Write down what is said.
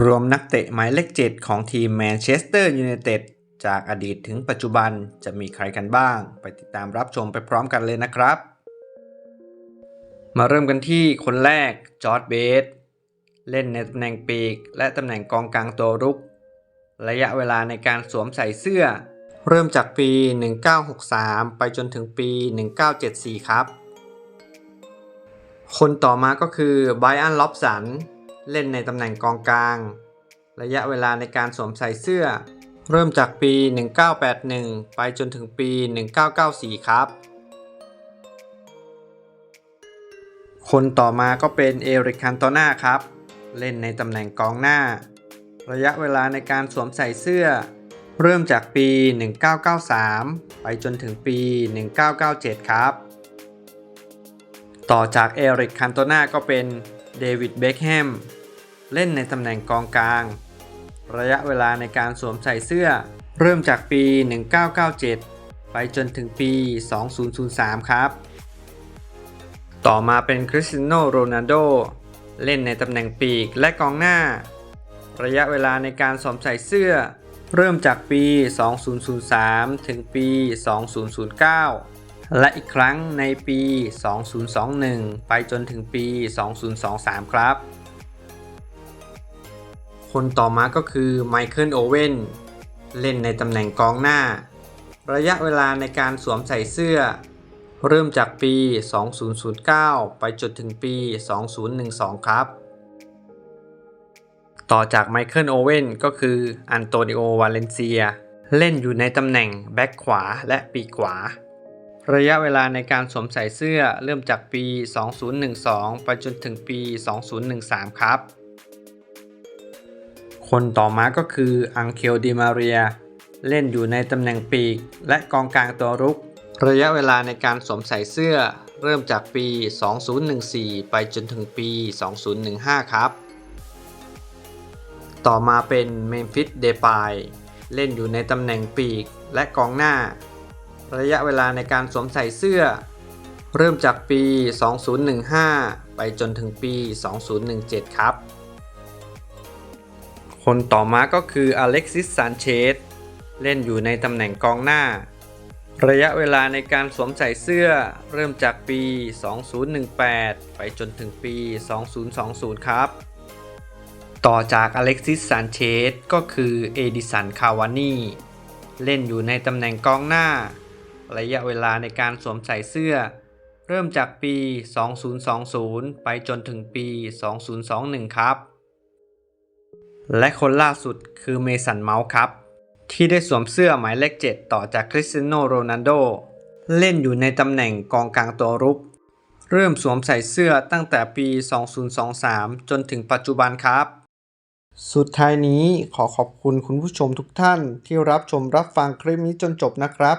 รวมนักเตะหมายเลขเจ็ดของทีมแมนเชสเตอร์ยูไนเต็ดจากอดีตถึงปัจจุบันจะมีใครกันบ้าง ไปติดตามรับชมไปพร้อมกันเลยนะครับ มาเริ่มกันที่คนแรกจอร์ดเบสเล่นในตำแหน่งปีก และตำแหน่งกองกลางตัวรุก ระยะเวลาในการสวมใส่เสื้อ เริ่มจากปี 1963 ไปจนถึงปี 1974 ครับ คนต่อมาก็คือไบรอัน ล็อบสัน เล่นในตำแหน่งกองกลาง ระยะเวลาในการสวมใส่เสื้อ เริ่มจากปี 1981 ไปจนถึงปี 1994 ครับ คนต่อมาก็เป็นเอริกคันโตนาครับ เล่นในตำแหน่งกองหน้า ระยะเวลาในการสวมใส่เสื้อ เริ่มจากปี 1993 ไปจนถึงปี 1997 ครับ ต่อจากเอริกคันโตนาก็เป็น เดวิด เบคแฮม เล่นในตำแหน่งกองกลาง ระยะเวลาในการสวมใส่เสื้อ เริ่มจากปี 1997 ไปจนถึงปี 2003 ครับ ต่อมาเป็นคริสตียโนโรนัลโด เล่นในตำแหน่งปีกและกองหน้า ระยะเวลาในการสวมใส่เสื้อ เริ่มจากปี 2003 ถึงปี 2009 และอีกครั้งในปี 2021 ไปจนถึงปี 2023 ครับ คนต่อมาก็คือไมเคิลโอเว่นเล่นในตำแหน่งกองหน้า ระยะเวลาในการสวมใส่เสื้อ เริ่มจากปี 2009 ไปจนถึงปี 2012 ครับ ต่อจากไมเคิลโอเว่นก็คืออันโตนิโอวาเลนเซีย เล่นอยู่ในตำแหน่งแบ็คขวาและปีกขวา ระยะเวลาในการสวมใส่เสื้อเริ่มจากปี 2012 ไปจนถึงปี 2013 ครับ คนต่อมาก็คืออังเคลดิมาเรีย เล่นอยู่ในตำแหน่งปีก และกองกลางตัวรุก ระยะเวลาในการสวมใส่เสื้อเริ่มจากปี 2014 ไปจนถึงปี 2015 ครับ ต่อมาเป็นเมมฟิสเดปายเล่นอยู่ในตำแหน่งปีกและกองหน้า ระยะเวลาในการสวมใส่เสื้อ เริ่มจากปี 2015 ไปจนถึงปี 2017 ครับ คนต่อมาก็คืออเล็กซิส ซานเชส เล่นอยู่ในตำแหน่งกองหน้า ระยะเวลาในการสวมใส่เสื้อ เริ่มจากปี 2018 ไปจนถึงปี 2020 ครับต่อจากอเล็กซิส ซานเชส ก็คือเอดิสัน คาวานี เล่นอยู่ในตำแหน่งกองหน้า ระยะเวลาในการสวมใส่เสื้อ เริ่มจากปี 2020 ไปจนถึงปี 2021 ครับ และคนล่าสุดคือเมสันเมาส์ครับ ที่ได้สวมเสื้อหมายเลข 7 ต่อจากคริสเตียโนโรนัลโด เล่นอยู่ในตำแหน่งกองกลางตัวรุก เริ่มสวมใส่เสื้อตั้งแต่ปี 2023 จนถึงปัจจุบันครับสุดท้ายนี้ขอขอบคุณคุณผู้ชมทุกท่านที่รับชมรับฟังคลิปนี้จนจบนะครับ